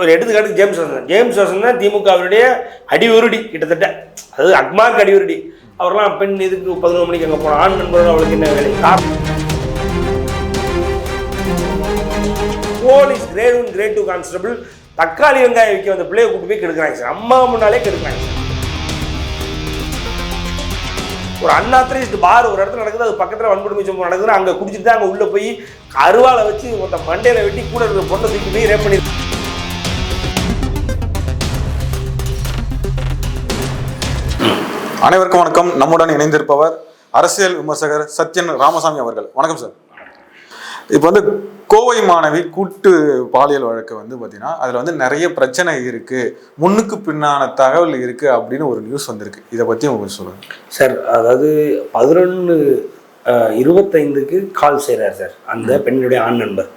ஒரு எடுத்துக்காட்டு James Vasan. James Vasan தான் திமுகவினுடைய அடியுருடி கிட்டத்தட்ட. அதாவது அக்மார்க் அடியுருடி. அவர்லாம் பெண் இதுக்கு பதினொரு மணிக்கு அங்கே போனோம் ஆண் நண்பர்கள் அவளுக்கு என்ன வேலை? Police grade one grade two constable தக்காளி வெங்காயம் விற்க வந்த பிள்ளைய கூட்டு போய் கெடுக்கிறாங்க சார். அம்மா முன்னாலே கெடுக்கிறாங்க சார். ஒரு அன்ஆத்தரைஸ்டு பார் ஒரு இடத்துல நடக்குது அது பக்கத்தில் வன்கொடுமை சம்பவம் நடக்குது அங்கே குடிச்சிட்டு தான் அங்கே உள்ளே போய் அருவாளை வச்சு ஒருத்த மண்டையில் வெட்டி கூட இருக்கிற பொண்ணை தூக்கி போய் ரேப் பண்ணி அனைவருக்கும் வணக்கம். நம்முடன் இணைந்திருப்பவர் அரசியல் விமர்சகர் சத்யன் ராமசாமி அவர்கள். வணக்கம் சார் இப்போ வந்து கோவை மாணவி கூட்டு பாலியல் வழக்கு வந்து பார்த்தீங்கன்னா அதில் வந்து நிறைய பிரச்சனை இருக்கு. முன்னுக்கு பின்னான தகவல் இருக்கு அப்படின்னு ஒரு நியூஸ் வந்திருக்கு. இதை பற்றி உங்களுக்கு சொல்லுங்க. சார் அதாவது பதினொன்று இருபத்தைந்துக்கு கால் செய்கிறார் சார் அந்த பெண்ணுடைய ஆண் நண்பர்.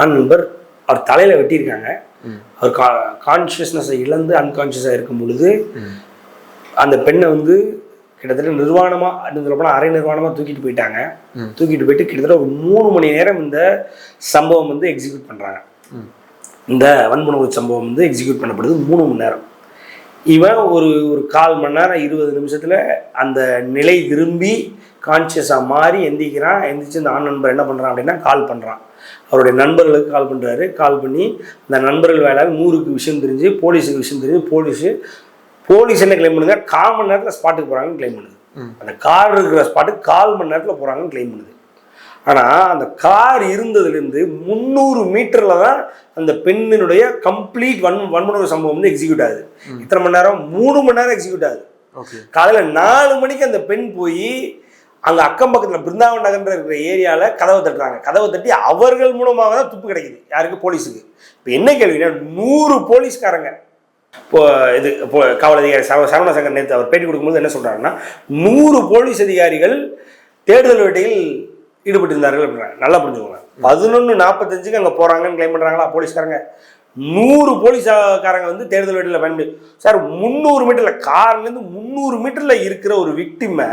ஆண் நண்பர் அவர் தலையில் வெட்டியிருக்காங்க. அவர் கா கான்ஷியஸ்னஸை இழந்து அன்கான்ஷியஸாக இருக்கும் பொழுது அந்த பெண்ணை வந்து கிட்டத்தட்ட நிர்வாணமாக இன்னும் சொல்ல போனால் அரை நிர்வாணமாக தூக்கிட்டு போயிட்டாங்க. தூக்கிட்டு போயிட்டு கிட்டத்தட்ட ஒரு மூணு மணி நேரம் இந்த சம்பவம் வந்து எக்ஸிக்யூட் பண்ணுறாங்க இந்த வன்முணர்வு சம்பவம் வந்து எக்ஸிக்யூட் பண்ணப்படுது மூணு மணி நேரம். இவன் ஒரு ஒரு கால் மணி நேரம் இருபது நிமிஷத்தில் அந்த நிலை திரும்பி கான்சியஸாக மாறி எந்திக்கிறான். எந்திரிச்சு அந்த ஆண் நண்பர் என்ன பண்ணுறான் அப்படின்னா கால் பண்ணுறான் அவருடைய நண்பர்களுக்கு கால் பண்ணுறாரு கால் பண்ணி அந்த நண்பர்கள் வேலை நூறுக்கு விஷயம் தெரிஞ்சு போலீஸுக்கு விஷயம் தெரிஞ்சு போலீஸு போலீஸ் என்ன கிளைம் பண்ணுங்க கால் மணி நேரத்தில் ஸ்பாட்டுக்கு போகிறாங்கன்னு கிளைம் பண்ணுது. அந்த கார் இருக்கிற ஸ்பாட்டுக்கு கால் மணி நேரத்தில் போகிறாங்கன்னு கிளைம் பண்ணுது. ஆனால் அந்த கார் இருந்ததுலேருந்து முந்நூறு மீட்டரில் தான் அந்த பெண்ணினுடைய கம்ப்ளீட் வன் வன்முறை சம்பவம் வந்து எக்ஸிக்யூட் ஆகுது. இத்தனை மணி நேரம் மூணு மணி நேரம் எக்ஸிக்யூட் ஆகுது. காலையில் நாலு மணிக்கு அந்த பெண் போய் அங்கே அக்கம் பக்கத்தில் பிருந்தாவன் நகர்ன்ற இருக்கிற ஏரியாவில் கதவை தட்டுறாங்க. கதவை தட்டி அவர்கள் மூலமாக தான் துப்பு கிடைக்குது. யாருக்கு? போலீஸுக்கு. இப்போ என்ன கேள்வினா நூறு போலீஸ்காரங்க இப்போ இது இப்போ காவல் அதிகாரி சரவ சரவண சங்கர் நேற்று அவர் பேட்டி கொடுக்கும்போது என்ன சொல்கிறாருன்னா நூறு போலீஸ் அதிகாரிகள் தேடுதல் வேட்டையில் ஈடுபட்டிருந்தார்கள் அப்படின்றாங்க. நல்லா புரிஞ்சுக்கோங்க. பதினொன்று நாற்பத்தஞ்சுக்கு அங்கே போகிறாங்கன்னு கிளைம் பண்ணுறாங்களா போலீஸ்காரங்க? நூறு போலீஸ்காரங்க வந்து தேடுதல் வேட்டையில் பயன்படுத்தி சார் முந்நூறு மீட்டரில் கார்லேருந்து முந்நூறு மீட்டரில் இருக்கிற ஒரு விக்டிமை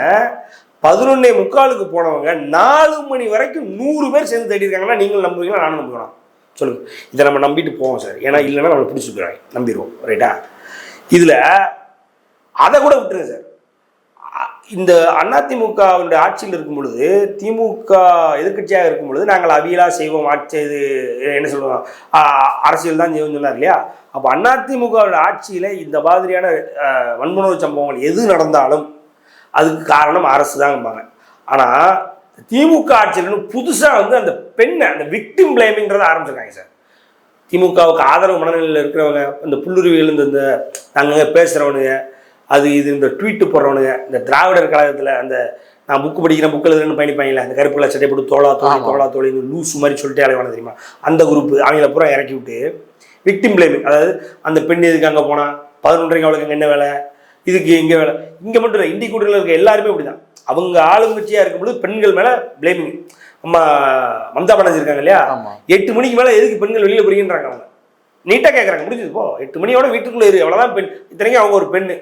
பதினொன்னே முக்காலுக்கு போனவங்க நாலு மணி வரைக்கும் நூறு பேர் சேர்ந்து தேடி இருக்காங்கன்னா நீங்கள் நம்புவீங்களா? நானும் நம்புவேன்? சொல்லுங்க. இதை நம்ம நம்பிட்டு போவோம் சார். ஏன்னா இல்லைன்னா நம்மளை பிடிச்சிருக்கிறாங்க நம்பிடுவோம். ரைட்டா இதில் அதை கூட விட்டுருங்க சார். அ- இந்த அதிமுகவுடைய ஆட்சியில் இருக்கும் பொழுது திமுக எதிர்க்கட்சியாக இருக்கும் பொழுது நாங்கள் அவியலாக செய்வோம் ஆட்சி இது என்ன சொல்லுவோம் அரசியல் தான் செய்வோம் சொன்னார் இல்லையா? அப்போ அதிமுகவோட ஆட்சியில் இந்த மாதிரியான அ, வன்முணர்வு சம்பவங்கள் எது நடந்தாலும் அதுக்கு காரணம் அரசு தான்பாங்க. ஆனால் திமுக ஆட்சியில் புதுசாக வந்து அந்த பெண்ணை அந்த விக்டிம் பிளேமிங்கிறத ஆரம்பிச்சிருக்காங்க சார். திமுகவுக்கு ஆதரவு மனநிலையில் இருக்கிறவங்க இந்த புல்லுருவிகள் இந்த நாங்கள் பேசுகிறவனுங்க அது இது இந்த ட்வீட்டு போடுறவனுங்க இந்த திராவிடர் கழகத்தில் அந்த நான் புக்கு படிக்கிறேன் புக்கில் எழுதுன்னு பயணிப்பாங்களே அந்த கருப்பு கலர் சட்டை போட்டு தோளா தோழி தோளா தோழி லூஸ் மாதிரி சொல்லிட்டு அலைவான தெரியுமா? அந்த குரூப் அவங்கள பூரா இறக்கி விட்டு விக்டிம் பிளேமிங் அதாவது அந்த பெண் இதுக்கு அங்கே போனால் பதினொன்றரைக்கு அவளுக்கு அங்கே என்ன வேலை? இதுக்கு இங்கே வேலை. இங்கே மட்டும் இல்லை இந்தி கூட்டத்தில் இருக்க எல்லாருமே அப்படிதான். அவங்க ஆளுங்கட்சியாக இருக்கும்போது பெண்கள் மேலே பிளேமிங் அம்மா மம்தா பானர்ஜி இருக்காங்க இல்லையா? எட்டு மணிக்கு மேலே எதுக்கு பெண்கள் வெளியில் போறீங்கன்றாங்க அவங்க. நீட்டாக கேட்குறாங்க முடிஞ்சது போ. எட்டு மணியோட வீட்டுக்குள்ளே இரு அவ்வளோதான் பெண். இத்தனைக்கும் அவங்க ஒரு பெண்ணு.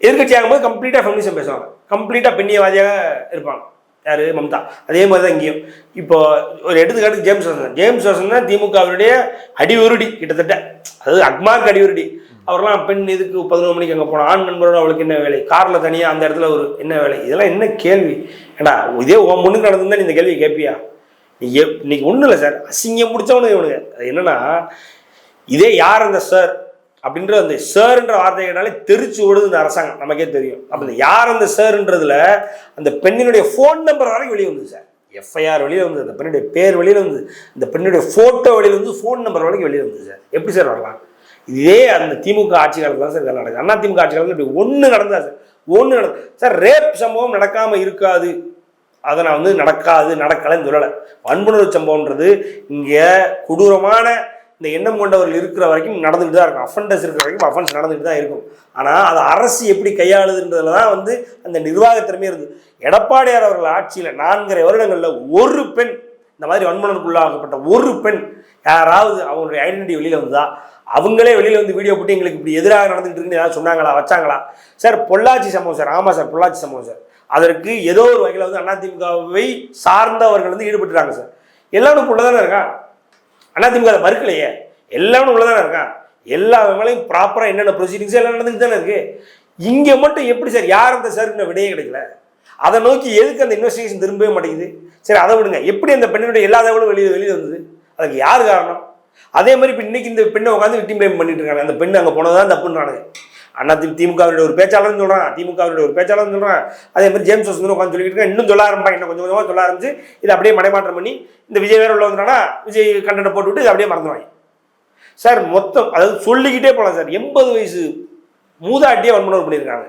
எதிர்கட்சி ஆகும்போது கம்ப்ளீட்டாக ஃபெமினிசம் பேசுவாங்க. கம்ப்ளீட்டாக பெண்ணியவாதியாக இருப்பாங்க. யார்? மம்தா. அதே மாதிரி தான் இங்கேயும். இப்போ ஒரு எடுத்துக்காட்டு ஜேம்ஸ் வாசன் ஜேம்ஸ் வாசன் தான் திமுகவினுடைய அடியுருடி கிட்டத்தட்ட. அதாவது அக்மார்க் அடியுருடி அவர்லாம் பெண் இதுக்கு பதினொரு மணிக்கு அங்கே போனோம் ஆண் நண்பரோட அவளுக்கு என்ன வேலை? காரில் தனியாக அந்த இடத்துல ஒரு என்ன வேலை? இதெல்லாம் என்ன கேள்வி? ஏடா இதே உன் முன்னுக்கு நடந்திருந்தா நீ இந்த கேள்வி கேட்பியா நீ எப் இன்னைக்கு ஒன்றும் இல்லை சார். அசிங்கம் பிடிச்சவனு இவனுங்க. அது என்னன்னா இதே யார் அந்த சார்? அப்படின்ற அந்த சார்ன்ற வார்த்தைகளாலே தெரிச்சு விடுது இந்த அரசாங்கம். நமக்கே தெரியும். அப்போ இந்த யார் அந்த சார்ன்றதுல அந்த பெண்ணினுடைய ஃபோன் நம்பர் வரைக்கும் வெளியே வந்தது சார். எஃப்ஐஆர் வெளியில் வந்தது அந்த பெண்ணுடைய பேர் வெளியில் வந்தது இந்த பெண்ணுடைய ஃபோட்டோ வெளியில் வந்து ஃபோன் நம்பர் வரைக்கும் வெளியே வந்தது சார். எப்படி சார் வரலாம்? இதே அந்த திமுக ஆட்சி காலத்தில் தான் சார் இதெல்லாம் நடக்குது. அண்ணா திமுக ஆட்சி காலத்தில் இப்படி ஒன்று நடந்தா சார்? ஒன்று நடந்த சார் ரேப் சம்பவம் நடக்காமல் இருக்காது. அதை நான் வந்து நடக்காது நடக்கலைன்னு சொல்லலை. வன்புணர்வு சம்பவம்ன்றது இங்கே கொடூரமான இந்த எண்ணம் கொண்டவர்கள் இருக்கிற வரைக்கும் நடந்துகிட்டு தான் இருக்கும். அஃபண்டஸ் இருக்கிற வரைக்கும் அஃபென்ஸ் நடந்துகிட்டு தான் இருக்கும். ஆனால் அது அரசு எப்படி கையாளுதுன்றதுல தான் வந்து அந்த நிர்வாக இருக்குது எடப்பாடியார் அவர்கள் ஆட்சியில் நான்கரை வருடங்களில் ஒரு பெண் இந்த மாதிரி வன்மனருக்குள்ளாகப்பட்ட ஒரு பெண் யாராவது அவங்களுடைய ஐடென்டிட்டி வெளியில் வந்ததா? அவங்களே வெளியில் வந்து வீடியோ போட்டு எங்களுக்கு இப்படி எதிராக நடந்துகிட்டு இருக்குன்னு ஏதாவது சொன்னாங்களா? வச்சாங்களா? சார் பொள்ளாச்சி சம்பவம் சார். ஆமாம் சார் பொள்ளாச்சி சம்பவம் சார். அதற்கு ஏதோ ஒரு வகையில் வந்து அதிமுகவை சார்ந்தவர்கள் வந்து ஈடுபட்டுறாங்க சார். எல்லாரும் உள்ளதானே இருக்கான் அதிமுக அதை மறுக்கலையே. எல்லாரும் உள்ளதானே இருக்கான் எல்லா வேலையும் ப்ராப்பராக என்னென்ன ப்ரொசீடிங்ஸ் எல்லாம் நடந்துட்டு தானே இருக்குது இங்கே மட்டும் எப்படி சார்? யார் அந்த இன்னும் விடையே கிடைக்கல? அதை நோக்கி எதுக்கு அந்த இன்வெஸ்டிகேஷன் திரும்பவே மாட்டேங்குது? சரி அதை விடுங்க. எப்படி அந்த பெண்ணுடைய எல்லா தகவலும் வெளியே வெளியே வந்தது? அதுக்கு யார் காரணம்? அதே மாதிரி இப்போ இன்னைக்கு இந்த பெண்ணை உட்காந்து விக்டிம் பிளேம் பண்ணிட்டு இருக்காங்க. அந்த பெண்ணு அங்கே போனதான் தப்புன்றானுங்க அண்ணா தி திமுகவினுடைய ஒரு பேச்சாளர்னு சொல்கிறான் திமுகவினுடைய ஒரு பேச்சாளர்னு சொல்கிறான் அதே மாதிரி ஜேம்ஸ் வசந்தன் உட்காந்து சொல்லிட்டு இன்னும் சொல்ல ஆரம்பிப்பாங்க இன்னும் கொஞ்சம் கொஞ்சமாக சொல்ல ஆரம்பிச்சு இதை அப்படியே மடைமாற்றம் பண்ணி இந்த விஜய் வேற உள்ள வந்துட்டானா விஜய் கண்டனை போட்டுவிட்டு இதை அப்படியே மறந்துவாங்க சார் மொத்தம் அதாவது சொல்லிக்கிட்டே போகலாம் சார். எண்பது வயசு மூதாட்டியே வன்முறை பண்ணியிருக்காங்க.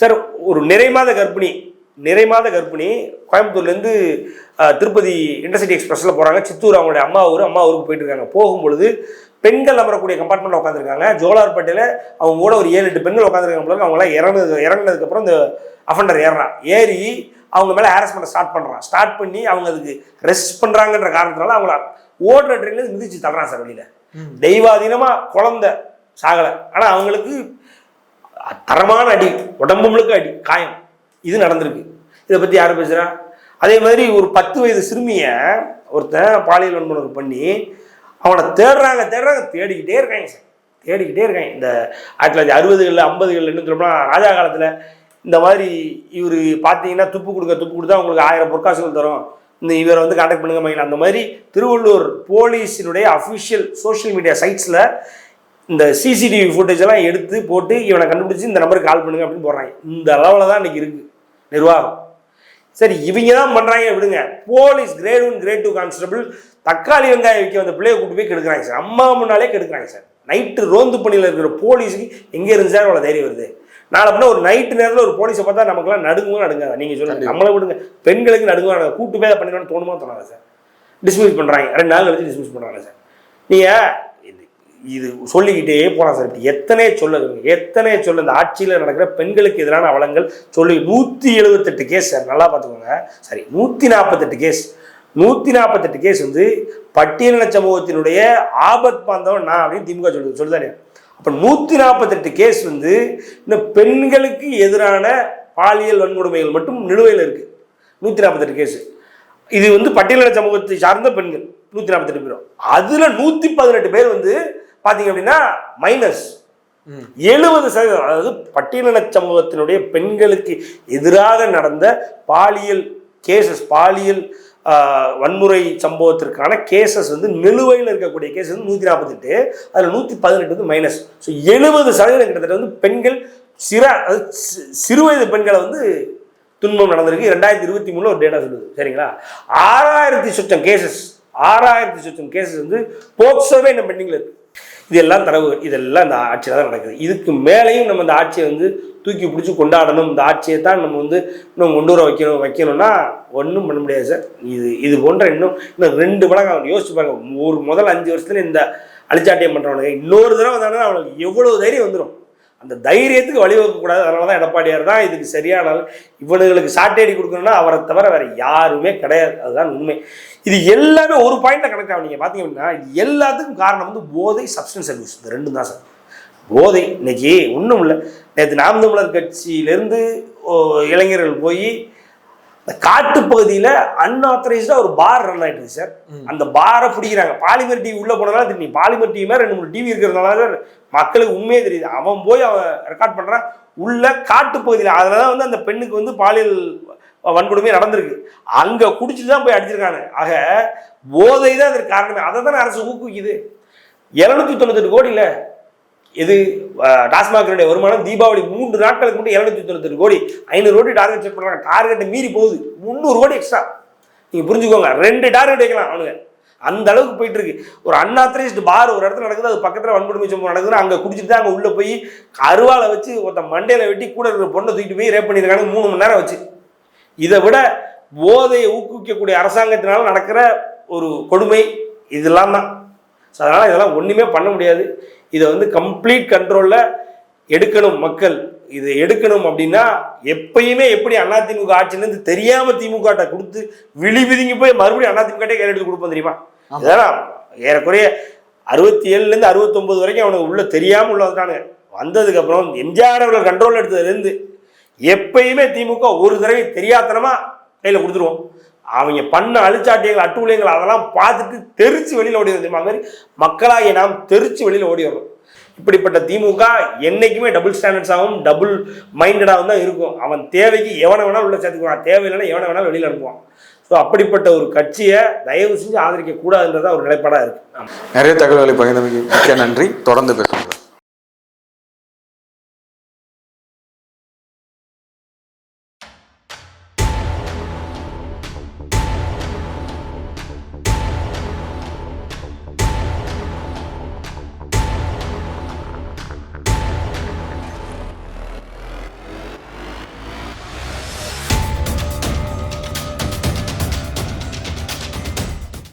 சார் ஒரு நிறைமாத கர்ப்பிணி நிறைமாத கர்ப்பிணி கோயம்புத்தூர்லேருந்து திருப்பதி இன்டர்சிட்டி எக்ஸ்பிரஸில் போகிறாங்க சித்தூர் அவங்களுடைய அம்மா ஊர் அம்மா ஊருக்கு போயிட்டு இருக்காங்க. போகும்பொழுது பெண்கள் அமரக்கூடிய கம்பார்ட்மெண்ட்டில் உட்காந்துருக்காங்க ஜோலார்பேட்டையில் அவங்க கூட ஒரு ஏழு எட்டு பெண்கள் உட்காந்துருக்காங்க போல அவங்களாம் இறங்குனது இறங்குனதுக்கப்புறம் இந்த அஃபண்டர் ஏறுறான். ஏறி அவங்க மேலே ஹாரஸ்மெண்ட் ஸ்டார்ட் பண்ணுறான் ஸ்டார்ட் பண்ணி அவங்க அதுக்கு ரெஸ்ட் பண்ணுறாங்கன்ற காரணத்தினால அவங்கள ஓடுற ட்ரெயின்லேருந்து மிதிச்சு தள்ளுறான் சார் வெளியில். தெய்வாதீனமாக குழந்தை சாகலை. ஆனால் அவங்களுக்கு தரமான அடி உடம்பு முழுக்க அடி காயம். இது நடந்திருக்கு. இதை பற்றி யார் பேசுகிறா அதே மாதிரி ஒரு பத்து வயது சிறுமியை ஒருத்தன் பாலியல் வன்முறை பண்ணி அவனை தேடுறாங்க தேடுறாங்க தேடிக்கிட்டே இருக்காங்க சார். தேடிக்கிட்டே இருக்காங்க. இந்த ஆயிரத்தி தொள்ளாயிரத்தி அறுபதுகளில் ஐம்பதுகளில் என்ன சொல்லப்போனா ராஜா காலத்தில் இந்த மாதிரி இவர் பார்த்தீங்கன்னா துப்பு கொடுக்க துப்பு கொடுத்தா உங்களுக்கு ஆயிரம் பொற்காசுகள் தரும். இந்த இவரை வந்து கான்டாக்ட் பண்ணுங்க மயில் அந்த மாதிரி திருவள்ளூர் போலீஸினுடைய அஃபிஷியல் சோஷியல் மீடியா சைட்ஸில் இந்த சிசிடிவி ஃபுட்டேஜ் எல்லாம் எடுத்து போட்டு இவனை கண்டுபிடிச்சி இந்த நம்பருக்கு கால் பண்ணுங்க அப்படின்னு போடுறாங்க. இந்த அளவில் தான் இன்றைக்கி இருக்குது நிர்வாகம். சரி இவங்க தான் பண்ணுறாங்க விடுங்க. Police grade one grade two constable தக்காளி வெங்காயம் விற்க வந்த பிள்ளைய கூட்டு போய் கெடுக்குறாங்க சார். அம்மா முன்னாலே கெடுக்குறாங்க சார். நைட்டு ரோந்து பணியில் இருக்கிற போலீஸுக்கு எங்கே இருந்து சார் அவ்வளோ தைரியம் வருது. நாளை அப்படின்னா ஒரு நைட்டு நேரத்தில் ஒரு போலீஸை பார்த்தா நமக்குலாம் நடுங்கவும் நடுங்காதா? நீங்கள் சொல்லுங்க. நம்மளை விடுங்க. பெண்களுக்கு நடுங்குவா நடுங்க கூட்டு போய் அதை பண்ணிடணும்னு தோணுமா தோணாதா சார்? டிஸ்மிஸ் பண்ணுறாங்க ரெண்டு நாள் கழிச்சு டிஸ்மிஸ் பண்ணுறாங்க சார். நீங்கள் இது சொல்லிக்கிட்டே போகலாம் சார். எத்தனை சொல்லுங்க எத்தனை சொல்ல இந்த ஆட்சியில் நடக்கிற பெண்களுக்கு எதிரான அவலங்கள் சொல்லி நூற்றி எழுபத்தெட்டு கேஸ் சார். நல்லா பார்த்துக்கோங்க. சரி நூற்றி நாற்பத்தெட்டு கேஸ் நூற்றி நாற்பத்தெட்டு கேஸ் வந்து பட்டியலின சமூகத்தினுடைய ஆபத் பாந்தவன் நான் அப்படின்னு திமுக சொல்லுது சொல்லுதானே அப்போ நூற்றி நாற்பத்தெட்டு கேஸ் வந்து இந்த பெண்களுக்கு எதிரான பாலியல் வன்கொடுமைகள் மட்டும் நிலுவையில் இருக்குது நூற்றி நாற்பத்தெட்டு கேஸு இது வந்து பட்டியலின சமூகத்தை சார்ந்த பெண்கள் நூற்றி நாற்பத்தெட்டு பேரும். அதில் நூற்றி பதினெட்டு பேர் வந்து பார்த்தீங்க அப்படின்னா மைனஸ் எழுபது சதவீதம் அதாவது பட்டியலின சமூகத்தினுடைய பெண்களுக்கு எதிராக நடந்த பாலியல் கேசஸ் பாலியல் வன்முறை சம்பவத்திற்கான கேசஸ் வந்து நிலுவையில் இருக்கக்கூடிய கேஸ் வந்து நூற்றி நாற்பத்தெட்டு அதில் நூற்றி பதினெட்டு வந்து மைனஸ் ஸோ எழுபது சதவீதம் கிட்டத்தட்ட வந்து பெண்கள் சிற அதாவது சிறுவயது பெண்களை வந்து துன்பம் நடந்திருக்கு. ரெண்டாயிரத்தி இருபத்தி மூணுல ஒரு டேட்டா சொல்லுது. சரிங்களா? ஆறாயிரத்தி சுற்றம் கேசஸ் ஆறாயிரத்தி சுற்றம் கேசஸ் வந்து போக்சோவே இந்த பெண்டிங்கில் இருக்கு. இதெல்லாம் தரவு இதெல்லாம் இந்த ஆட்சியில் தான் நடக்குது. இதுக்கு மேலேயும் நம்ம இந்த ஆட்சியை வந்து தூக்கி பிடிச்சி கொண்டாடணும். இந்த ஆட்சியை தான் நம்ம வந்து இன்னும் கொண்டு வர வைக்கணும் வைக்கணும்னா ஒன்றும் பண்ண முடியாது சார். இது இது போன்ற இன்னும் இன்னும் ரெண்டு மடங்கு அவங்க யோசிச்சு பாருங்க. ஒரு முதல் அஞ்சு வருஷத்துல இந்த அழிச்சாட்டியம் பண்ணுறவனுக்கு இன்னொரு தடவை வந்தாங்கன்னா அவனுக்கு எவ்வளோ தைரியம் வந்துடும் அந்த தைரியத்துக்கு வழிவகுக்கக்கூடாது அதனால தான் எடப்பாடியார் தான் இதுக்கு சரியான இவனுங்களுக்கு சாட்டேடி கொடுக்கணும்னா அவரை தவிர வேற யாருமே கிடையாது. அதுதான் உண்மை. இது எல்லாமே ஒரு பாயிண்ட்ல கணக்காக நீங்கள் பார்த்தீங்க அப்படின்னா இது எல்லாத்துக்கும் காரணம் வந்து போதை சப்ஸ்டன்ஸ் அபியூஸ் இந்த ரெண்டும் தான் சார். போதை இன்னைக்கு ஒன்றும் இல்லை. நேற்று நாம் தமிழர் கட்சியிலேருந்து இளைஞர்கள் போய் இந்த காட்டுப்பகுதியில் அன்ஆத்தரைஸ்டாக ஒரு பார் ரன் இருக்கு சார். அந்த பாரை பிடிக்கிறாங்க. பாலிமர் டிவி உள்ளே போனதால தெரியும். பாலிமர் டிவி மாதிரி ரெண்டு மூணு டிவி இருக்கிறதுனால மக்களுக்கு உண்மையே தெரியுது. அவன் போய் அவன் ரெக்கார்ட் பண்ணுறான் உள்ள காட்டுப்பகுதியில் அதில் தான் வந்து அந்த பெண்ணுக்கு வந்து பாலியல் வன்கொடுமை நடந்திருக்கு. அங்கே குடிச்சிட்டு தான் போய் அடிச்சிருக்காங்க ஆக போதை தான் அதற்கு காரணமே. அதை தானே அரசு ஊக்குவிக்குது. எழுநூத்தி தொண்ணூத்தெட்டு கோடி இல்லை இது அஹ், வருமானம் தீபாவளி மூன்று நாட்களுக்கு மட்டும் எழுநூத்தி தொண்ணூத்தெட்டு கோடி. ஐநூறு கோடி டார்கெட் செட் பண்ணுறாங்க டார்கெட்டை மீறி போகுது. முந்நூறு கோடி எக்ஸ்ட்ரா நீங்கள் புரிஞ்சுக்கோங்க. ரெண்டு டார்கெட் வைக்கலாம் அவனுங்க. அந்த அளவுக்கு போயிட்டு இருக்கு ஒரு அன்ஆத்தரைஸ்டு பார் ஒரு இடத்துல நடக்குது அது பக்கத்தில் வன்கொடுமை சம்பவம் நடக்குது அங்கே குடிச்சிட்டு தான் அங்கே உள்ளே போய் அருவாளை வச்சு ஒருத்தன் மண்டையில் வெட்டி கூட இருக்கிற பொண்ணை தூக்கிட்டு போய் ரேப் பண்ணியிருக்காங்க மூணு மணி நேரம் வச்சு இதை விட போதையை ஊக்குவிக்கக்கூடிய அரசாங்கத்தினால நடக்கிற ஒரு கொடுமை இதெல்லாம் தான். ஸோ அதனால் இதெல்லாம் ஒன்றுமே பண்ண முடியாது. இதை வந்து கம்ப்ளீட் கண்ட்ரோலில் எடுக்கணும் மக்கள். இதை எடுக்கணும் அப்படின்னா எப்பயுமே எப்படி அதிமுக ஆட்சியிலேருந்து தெரியாமல் திமுக கொடுத்து விழி விதிங்கி போய் மறுபடியும் அதிமுகட்டே கையெழுத்து கொடுப்போம் தெரியுமா? இதெல்லாம் ஏறக்குறைய அறுபத்தி ஏழுலேருந்து அறுபத்தொம்பது வரைக்கும் அவனுக்கு உள்ளே தெரியாமல் உள்ள வந்துட்டானுங்க வந்ததுக்கப்புறம் எம்ஜிஆர் அவர்கள் கண்ட்ரோல் எடுத்ததுலேருந்து எப்பயுமே திமுக ஒரு தடவை தெரியாதனமாக கையில் கொடுத்துருவோம். அவங்க பண்ண அழிச்சாட்டியங்கள் அட்டூழியங்கள் அதெல்லாம் பார்த்துட்டு தெரிச்சு வெளியில் ஓடி தெரியுமா மாதிரி மக்களாகிய நாம் தெரிச்சு வெளியில் ஓடி வரும் இப்படிப்பட்ட திமுக என்றைக்குமே டபுள் ஸ்டாண்டர்ட்ஸாகவும் டபுள் மைண்டடாகவும் தான் இருக்கும். அவன் தேவைக்கு எவனை வேணாலும் உள்ள சேர்த்துக்குவான். தேவையில்லைன்னா எவனை வேணாலும் வெளியில் அனுப்புவான். ஸோ அப்படிப்பட்ட ஒரு கட்சியை தயவு செஞ்சு ஆதரிக்க கூடாதுன்றதா ஒரு நிலைப்பாடாக இருக்கு. நிறைய தகவல்களை பகிர்ந்தமைக்கு மிக்க நன்றி. தொடர்ந்து பேசுவோம்.